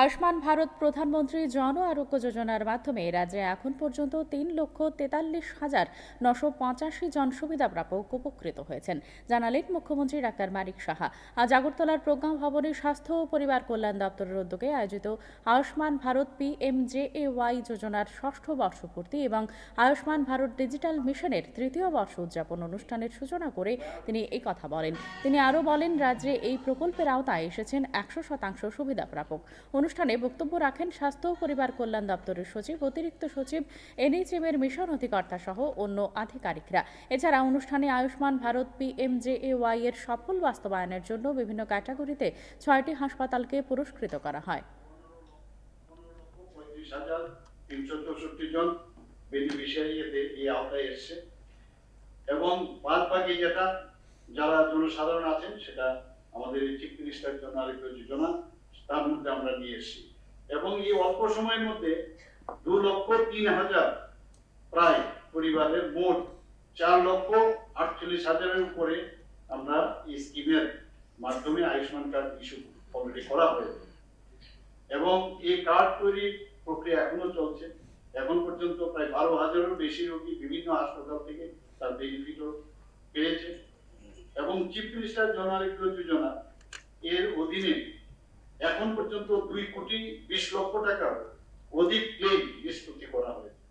আয়ুষ্মান ভারত প্রধানমন্ত্রী জন আরোগ্য যোজনার মাধ্যমে রাজ্যে এখন পর্যন্ত তিন লক্ষ তেতাল্লিশ হাজার নশো পঁচাশি জন সুবিধাপ্রাপক উপকৃত হয়েছেন, জানালেন মুখ্যমন্ত্রী ডাক্তার মানিক সাহা। আজ আগরতলার প্রজ্ঞা ভবনে স্বাস্থ্য ও পরিবার কল্যাণ দপ্তরের উদ্যোগে আয়োজিত আয়ুষ্মান ভারত পিএমজেএওয়াই যোজনার ষষ্ঠ বর্ষপূর্তি এবং আয়ুষ্মান ভারত ডিজিটাল মিশনের তৃতীয় বর্ষ উদযাপন অনুষ্ঠানের সূচনা করে তিনি এই কথা বলেন। তিনি আরও বলেন, রাজ্যে এই প্রকল্পের আওতায় এসেছেন একশো শতাংশ সুবিধাপ্রাপক। অনুষ্ঠানে বক্তব্য রাখেন স্বাস্থ্য ও পরিবার কল্যাণ দপ্তরের সচিব, অতিরিক্ত সচিব এনএইচএম এর মিশন অধিকর্তা সহ অন্য আধিকারিকরা। এছাড়া অনুষ্ঠানে আয়ুষ্মান ভারত, পিএমজেএওয়াই এর সফল বাস্তবায়নের জন্য বিভিন্ন ক্যাটাগরিতে ছয়টি হাসপাতালকে পুরস্কৃত করা হয়। এবং বাদ বাকি যেটা, যারা জনসাধারণ আছেন, সেটা আমাদের চিফ জন্য আরেকটা যোজনা মধ্যে আমরা নিয়ে এসেছি। এবং এই অল্প সময়ের মধ্যে দু লক্ষ তিন হাজার প্রায় পরিবারের মোট চার লক্ষ আটচল্লিশ হাজারের উপরে আমরা এই স্কিমের মাধ্যমে আয়ুষ্মান কার্ড ইস্যু অলরেডি করা হয়েছে। এবং এই কার্ড তৈরির প্রক্রিয়া এখনও চলছে। এখন পর্যন্ত প্রায় বারো হাজারেরও বেশি রোগী বিভিন্ন হাসপাতাল থেকে তার বেনিফিটও পেয়েছে। এবং চিফ মিনিস্টার জন আরোগ্য যোজনা এর অধীনে এখন পর্যন্ত দুই কোটি বিশ লক্ষ টাকার অধিক ক্লেম নিষ্পত্তি করা হয়েছে।